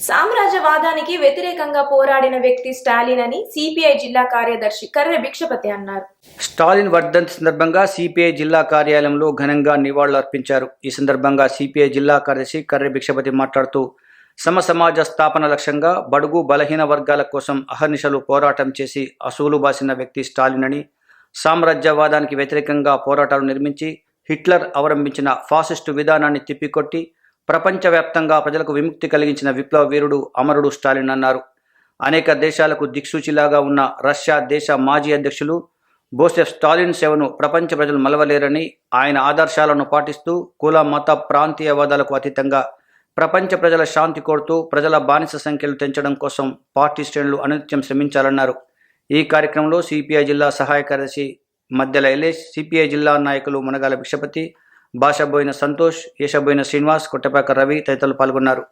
సామ్రాజ్యవాదానికి వ్యతిరేకంగా పోరాడిన వ్యక్తి స్టాలిన్ అని సిపిఐ జిల్లా కార్యదర్శి కర్రె భిక్షపతి అన్నారు. స్టాలిన్ వర్ధంతి సందర్భంగా సిపిఐ జిల్లా కార్యాలయంలో ఘనంగా నివాళులర్పించారు. ఈ సందర్భంగా సిపిఐ జిల్లా కార్యదర్శి కర్రె భిక్షపతి మాట్లాడుతూ సమ సమాజ స్థాపన లక్ష్యంగా బడుగు బలహీన వర్గాల కోసం అహర్నిశలు పోరాటం చేసి అసూలు బాసిన వ్యక్తి స్టాలిన్ అని సామ్రాజ్యవాదానికి వ్యతిరేకంగా పోరాటాలు నిర్మించి హిట్లర్ అవలంబించిన ఫాసిస్టు విధానాన్ని తిప్పికొట్టి ప్రపంచవ్యాప్తంగా ప్రజలకు విముక్తి కలిగించిన విప్లవ వీరుడు అమరుడు స్టాలిన్ అన్నారు. అనేక దేశాలకు దిక్సూచిలాగా ఉన్న రష్యా దేశ మాజీ అధ్యక్షులు బోసెఫ్ స్టాలిన్ సేవను ప్రపంచ ప్రజలు మలవలేరని ఆయన ఆదర్శాలను పాటిస్తూ కుల మత ప్రాంతీయవాదాలకు అతీతంగా ప్రపంచ ప్రజల శాంతి కోరుతూ ప్రజల బానిస సంఖ్యలు పెంచడం కోసం పార్టీ శ్రేణులు అనునిత్యం శ్రమించాలన్నారు. ఈ కార్యక్రమంలో సిపిఐ జిల్లా సహాయ కార్యదర్శి మధ్యల ఎలేష్ సిపిఐ జిల్లా నాయకులు మునగాల భిక్షపతి భాషబోయిన సంతోష్ యశబోయిన శ్రీనివాస్ కొట్టపాక రవి తదితరులు పాల్గొన్నారు.